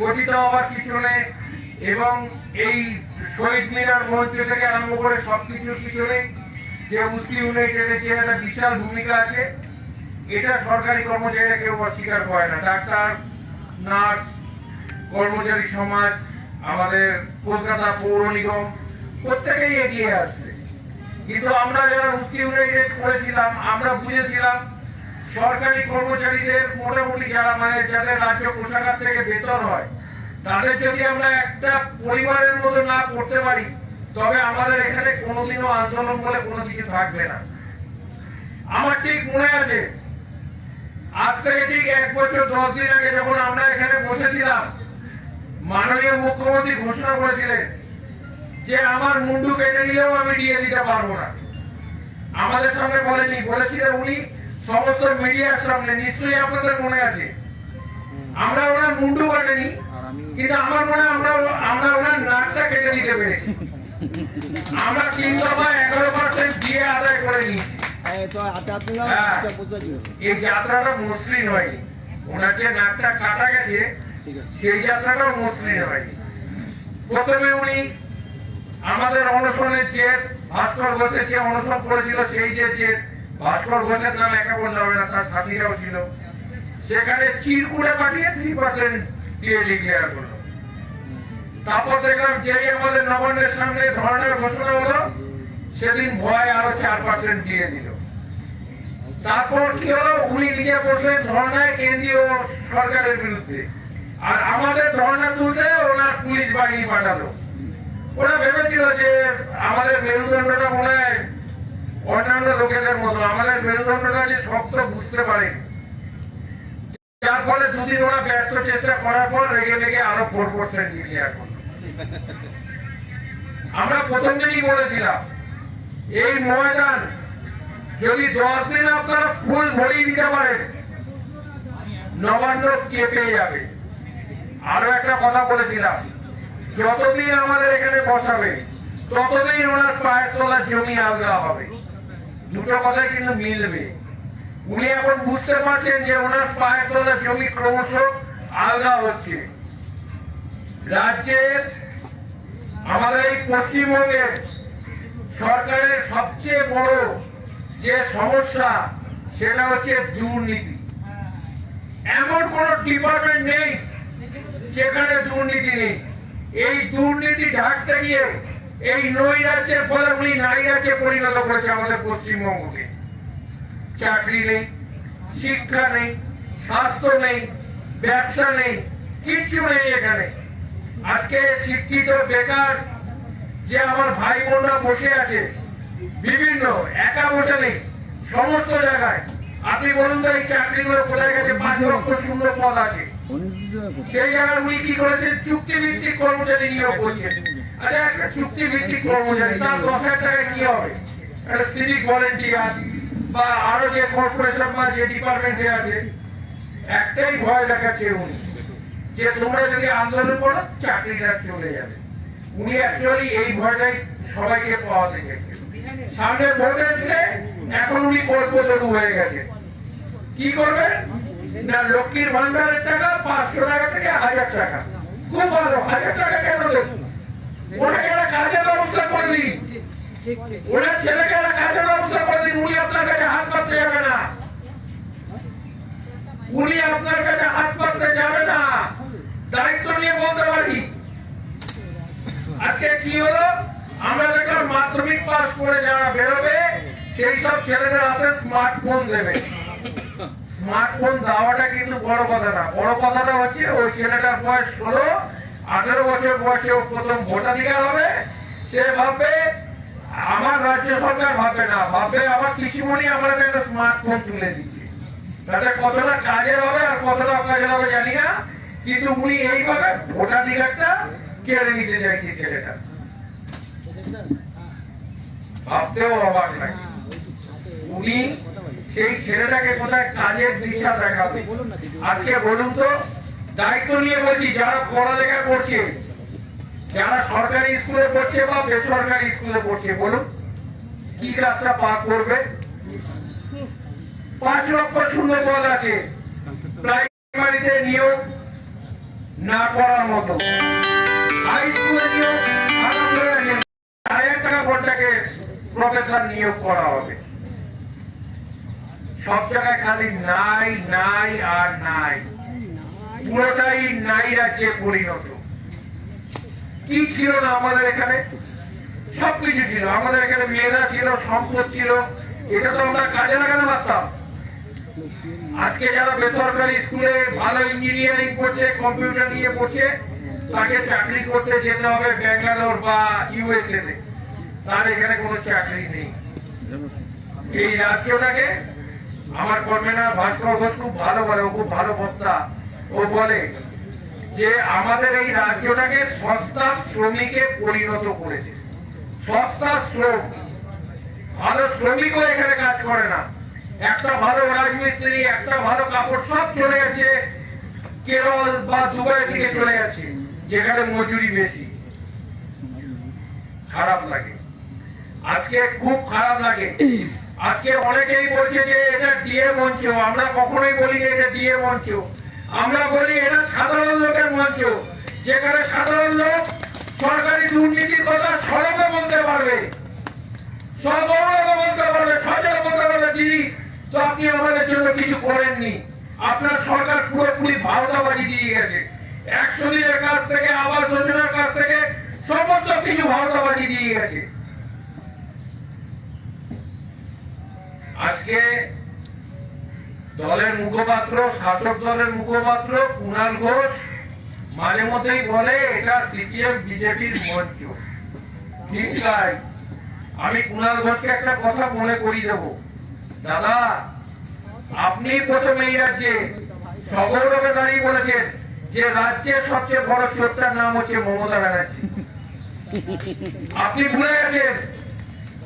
গঠিত হওয়ার পিছনে এবং এই শহীদ মিনার মঞ্চ থেকে আরম্ভ করে সবকিছুর পিছনে যে মুক্তি ইউনাইটেডের যে একটা বিশাল ভূমিকা আছে, এটা সরকারি কর্মচারীরা কেউ অস্বীকার করে না। ডাক্তার, নার্স, কর্মচারী সমাজ, আমাদের কলকাতা পৌর নিগম, প্রত্যেকেই এগিয়ে আসছে। কিন্তু আমরা যারা মুক্তি ইউনাইটেড করেছিলাম আমরা বুঝেছিলাম সরকারি কর্মচারীদের মোটামুটি যারা মানে যাদের রাজ্য কোষাগার থেকে বেতন হয়, তাদের যদি আমরা একটা পরিবারের মতো না করতে পারি, তবে আমাদের এখানে কোনোদিনও আন্দোলন বলে কোনো কিছু থাকবে না। আমার ঠিক মনে আছে আজ থেকে ঠিক এক বছর, দশ দিন আগে যখন আমরা এখানে বসেছিলাম, মাননীয় মুখ্যমন্ত্রী ঘোষণা করেছিলেন যে আমার মুন্ডু কেটে নিলেও আমি দিয়ে দিতে পারব না। আমাদের সামনে বলেনি, বলেছিলেন উনি সমস্ত মিডিয়ার সামনে নিশ্চয়ই আপনাদের মনে আছে। আমরা ওনার মুন্ডু কাটেনি কিন্তু আমার মনে হয় আমরা আমরা ওনার নাকটা কেটে দিতে পেরেছি। আমরা তিন দফা এগারো পার্সেন্ট দিয়ে আদায় করে নিয়েছি। হ্যাঁ। এই যাত্রাটা মসৃণ হয়নি ওনার যে নাকটা কাটা গেছে সেই যাত্রাটাও মসৃণ হয়নি প্রথমে উনি আমাদের অনশনের চেয়ে ভাস্কর ঘোষের যে অনশন করেছিল সেই যে যে ভাস্কর ঘোষের নাম একা বললে হবে না, তার সাথীরাও ছিল। সেখানে চিরকুড়ে পাঠিয়ে থ্রি পার্সেন্ট দিয়ে ডিক্লেয়ার করল। তারপর দেখলাম যেই আমাদের নবান্নের সামনে ধরনের ঘোষণা হলো, সেদিন ভয় আরও চার পার্সেন্ট দিয়ে দিল। তারপর কি হলো? উনি নিজে বসলেন ধর্নায় কেন্দ্রীয় সরকারের বিরুদ্ধে। আর আমাদের ধর্না তুলতে ওনার পুলিশ বাহিনী পাঠালো। ওরা ভেবেছিল যে আমাদের মেরুদণ্ডটা মনে হয় আমাদের মেরুদণ্ডটা শক্ত বুঝতে পারে। যার ফলে দুদিন ওরা ব্যর্থ চেষ্টা করার পর রেগে লেগে আরও ফোর পার্সেন্ট ডিক্লেয়ার করল আমরা প্রথম দিনই বলেছিলাম, এই ময়দান যদি দশ দিন আপনারা ফুল ভরিয়ে দিতে পারেন, নবান্ন কেঁপে যাবে। আরও একটা কথা বলেছিলাম, যতদিন আমাদের এখানে বসাবে, ততদিন ওনার পায়ের তোলা জমি আলগা হবে। দুটো কথা কিন্তু মিলবে। উনি এখন বুঝতে পারছেন যে ওনার পায়ের তলার জমি ক্রমশ আলগা হচ্ছে। রাজ্যের, আমাদের এই পশ্চিমবঙ্গের সরকারের সবচেয়ে বড় যে সমস্যা, সেটা হচ্ছে দুর্নীতি। এমন কোন ডিপার্টমেন্ট নেই যেখানে দুর্নীতি নেই। এই দুর্নীতি ঢাকতে গিয়ে এই নই রাজ্যের ফলে উনি নারী রাজ্যে পরিণত করেছে আমাদের পশ্চিমবঙ্গকে। চাকরি নেই শিক্ষা নেই স্বাস্থ্য নেই ব্যবসা নেই কিচ্ছু নেই এখানে। আজকে শিক্ষিত বেকার যে আমার ভাই বোনরা বসে আছে বিভিন্ন একা বসে নেই সমস্ত জায়গায়। আপনি বলুন তো এই চাকরিগুলো কোথায় গেছে? পাঁচ লক্ষ শূন্য পদ আছে। সেই জায়গায় উনি কি করেছেন চুক্তি ভিত্তিক কর্মচারী নিয়োগ করছেন আচ্ছা একটা চুক্তি ভিত্তিক কর্মচারী, তার দশ হাজার কি হবে? একটা সিভিক ভলেন্টিয়ার বা আরও যে কর্পোরেশন বা যে ডিপার্টমেন্টে আছে, একটাই ভয় দেখাচ্ছে উনি, যে তোমরা যদি আন্দোলন করো, চাকরিটা চলে যাবে। উনি অ্যাকচুয়ালি এই ভয়টাই সবাইকে পাওয়াতে সামনে ভোট এসছে এখন উনি কল্পতরু হয়ে গেছে। কি করবেন না, লক্ষ্মীর ভান্ডারের টাকা পাঁচশো টাকা থেকে হাজার টাকা। খুব ভালো, হাজার টাকা কেন দেবো? ওনাকে একটা কাজের ব্যবস্থা করে দিন। ওনার ছেলেকে একটা কাজের ব্যবস্থা করে দিন। উনি আপনার কাছে হাত পাততে যাবে না। উনি আপনার কাছে হাত পাততে যাবে না। দায়িত্ব নিয়ে বলতে পারি। আজকে কি হলো? আমরা দেখলাম মাধ্যমিক পাস করে যারা বেরোবে সেই সব ছেলেদের হাতে স্মার্টফোন দেবে। স্মার্টফোন দেওয়াটা কিন্তু বড় কথা না। বড় কথাটা হচ্ছে ওই ছেলেটার বয়স ষোলো আঠেরো বছর বয়সে প্রথম ভোটাধিকার হবে, সে ভাববে, আমার রাজ্য সরকার ভাববে না, ভাববে আমার কৃষিমণি আমার একটা স্মার্টফোন তুলে দিচ্ছে তাতে কতটা কাজের হবে আর কতটা কাজের হবে জানি না, কিন্তু উনি এইভাবে ভোটাধিকারটা কেড়ে নিতে চাইছে ছেলেটা। ভাবতেও অবাক লাগে। উনি সেই ছেলেটাকে কোথায় কাজের দিশা দেখাবে? আজকে বলুন তো দায়িত্ব নিয়ে বলছি, যারা পড়ালেখা করছে, যারা সরকারি স্কুলে পড়ছে বা বেসরকারি স্কুলে পড়ছে, বলুন, কি রাস্তা পার করবে? পাঁচ লক্ষ শূন্য পদ আছে, প্রাইমারিতে নিয়োগ না করার মতো। হাই স্কুলে নিয়োগ প্রফেসর নিয়োগ করা হবে। সব জায়গায় খালি নাই নাই আর নাই। পুরোটাই নাই রাজ্যে পরিণত। কি ছিল না আমাদের এখানে? সবকিছু ছিল। আমাদের এখানে মেয়েরা ছিল, সম্পদ ছিল। এটা তো আমরা কাজে লাগাতে পারতাম। আজকে যারা বেসরকারি স্কুলে ভালো ইঞ্জিনিয়ারিং করছে কম্পিউটার নিয়ে পড়ছে, তাকে চাকরি করতে যেতে হবে ব্যাঙ্গালোর বা ইউএসএ তে। তার এখানে কোনো চাকরি নেই। এই রাজ্যটাকে আমার কর্মেনা ভাস্কর ঘোষ খুব ভালো বলে, ও খুব ভালো বক্তা। ও বলে যে আমাদের এই রাজ্যটাকে সস্তা শ্রমিকে পরিণত করেছে। সস্তা শ্রম। ভালো শ্রমিকও এখানে কাজ করে না। একটা ভালো রাজমিস্ত্রি, একটা ভালো কাপড় সব চলে গেছে। কেরল বা দুবাই দিকে চলে গেছে, যেখানে মজুরি বেশি। খারাপ লাগে। আজকে খুব খারাপ লাগে। আজকে অনেকেই বলছে যে এটা ডিএ মঞ্চ আমরা কখনোই বলি যে এটা ডিএ মঞ্চ আমরা বলি এটা সাধারণ লোকের মঞ্চ যেখানে সাধারণ লোক সরকারি দুর্নীতির কথা সড়কে বলতে পারবে। বলতে পারবে বলতে পারবে, দিদি, তো আপনি আমাদের জন্য কিছু করেননি। আপনার সরকার পুরোপুরি দিয়ে গেছে। একশো দিনের কাছ থেকে আবাস যোজনার কাছ থেকে সমস্ত কিছু ভাওতাবাজি দিয়ে গেছে। আজকে দলের মুখপাত্র, শাসক দলের মুখপাত্র, কুণাল ঘোষ মাঝে মধ্যেই বলে, এটা সিপিএম, বিজেপির মঞ্চ। তাই। আমি কুণাল ঘোষকে একটা কথা মনে করিয়ে দেব। দাদা আপনি প্রথমে এই রাজ্যে সগৌরবে দাঁড়িয়ে বলেছেন যে রাজ্যের সবচেয়ে বড় চোরটার নাম হচ্ছে মমতা ব্যানার্জি। আপনি ভুলে গেছেন।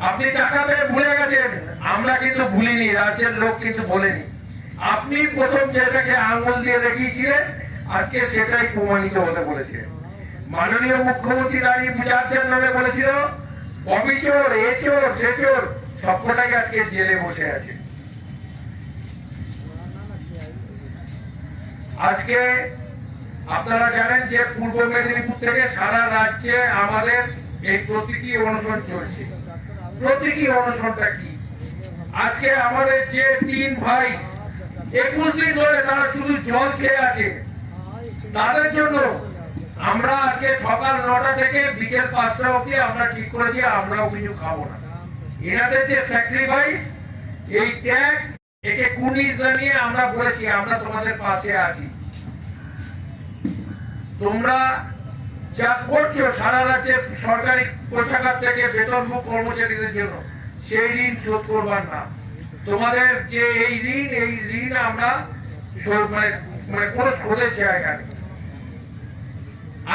আপনি টাকা পেয়ে ভুলে গেছেন। আমরা কিন্তু ভুলিনি, রাজ্যের লোক কিন্তু বলেনি। আপনি প্রথম যেটাকে আঙ্গুল দিয়ে দেখিয়েছিলেন, আজকে সেটাই প্রমাণিত হতে বলেছে। মাননীয় মুখ্যমন্ত্রী দাঁড়িয়ে বিচারছেন নামে বলেছিল, অবিচোর এ চোর সে চোর সবকটাই আজকে জেলে বসে আছে। আজকে আপনারা জানেন যে পূর্ব মেদিনীপুর থেকে সারা রাজ্যে আমাদের এই প্রতীকী অনুসরণ চলছে। প্রতীকী অনুসরণটা কি? আজকে আমাদের যে তিন ভাই একুশ দিন ধরে তারা শুধু জল খেয়ে আছে। তাদের জন্য আমরা আজকে সকাল নটা থেকে বিকেল পাঁচটা অবধি আমরা ঠিক করেছি, আমরাও কিছু খাব না। এনাদের যে স্যাক্রিফাইস এই ত্যাগ, একে কুর্নিশ জানিয়ে আমরা বলেছি আমরা তোমাদের পাশে আছি। তোমরা যা করছ সারা রাজ্যে সরকারি কোষাগার থেকে বেতনভোগ কর্মচারীদের জন্য, সেই ঋণ শোধ করবার না তোমাদের যে এই ঋণ এই ঋণ আমরা মানে মানে কোনো শোধের জায়গা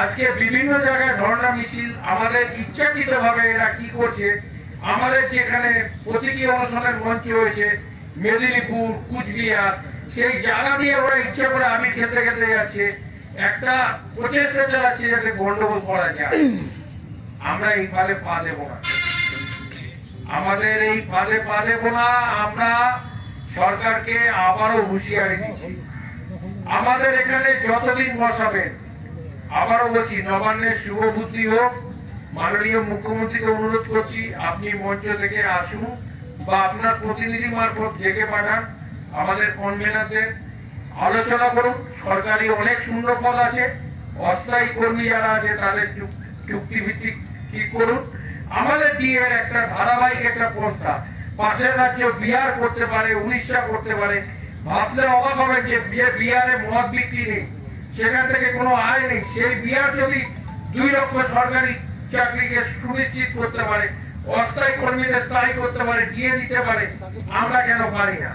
আজকে বিভিন্ন জায়গায় ধর্ণা মিছিল, আমাদের ইচ্ছাকৃত ভাবে এরা কি করছে, আমাদের যেখানে প্রতীকী অনুষ্ঠানের মঞ্চ হয়েছে মেদিনীপুর, কুচবিহার, সেই জায়গা দিয়ে ওরা ইচ্ছে করে আমি খেতে খেতে যাচ্ছে। একটা প্রচেষ্টা চালাচ্ছে যাতে গন্ডগোল করা যায়। আমরা এই ফালে পা দেবো না। আমাদের এই ফাঁদে পা দেবো না আমরা সরকারকে আবারও হুঁশিয়ারি দিচ্ছি। আমাদের এখানে যতদিন বসাবেন আবারও বলছি, নবান্নের শুভ বুদ্ধি হোক, মাননীয় মুখ্যমন্ত্রীকে অনুরোধ করছি, আপনি মঞ্চ থেকে আসুন বা আপনার প্রতিনিধি মারফত ডেকে পাঠান আমাদের কনভেনারদের আলোচনা করুন, সরকারি অনেক শূন্য পদ আছে, অস্থায়ী কর্মী যারা আছে তাদের চুক- চুক্তিভিত্তিক ঠিক করুন। আমাদের দিয়ে একটা ধারাবাহিক একটা প্রস্তাব। পাশের রাজ্য বিহার করতে পারে, উড়িষ্যা করতে পারে। ভাবলে অবাক হবে যে বিহারে মদ বিক্রি নেই। সেখান থেকে কোনো আয় নেই। সেই বিহার যদি দুই লক্ষ সরকারি চাকরিকে সুনিশ্চিত করতে পারে, অস্থায়ী কর্মীদের স্থায়ী করতে পারে, দিয়ে দিতে পারে, আমরা কেন পারি না?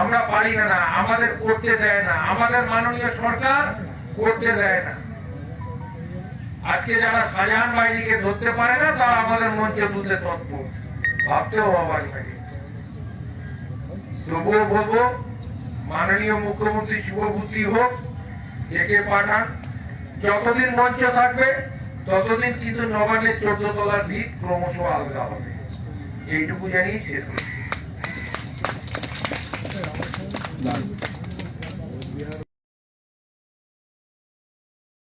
আমরা পারি না। আমাদের করতে দেয় না। আমাদের মাননীয় সরকার করতে দেয় না। আজকে যারা শাহজাহান বাহিনীকে ধরতে পারে না, তারা আমাদের মঞ্চে তুলতে তৎপর ভাবতেও অবাক লাগে। তবুও মাননীয় মুখ্যমন্ত্রী শুভবুদ্ধি হোক, ডেকে পাঠান। যতদিন মঞ্চে থাকবে, ততদিন কিন্তু নবান্নের চোদ্দ তলার ভিত ক্রমশ আলগা হবে। এইটুকু জানিয়ে শেষ।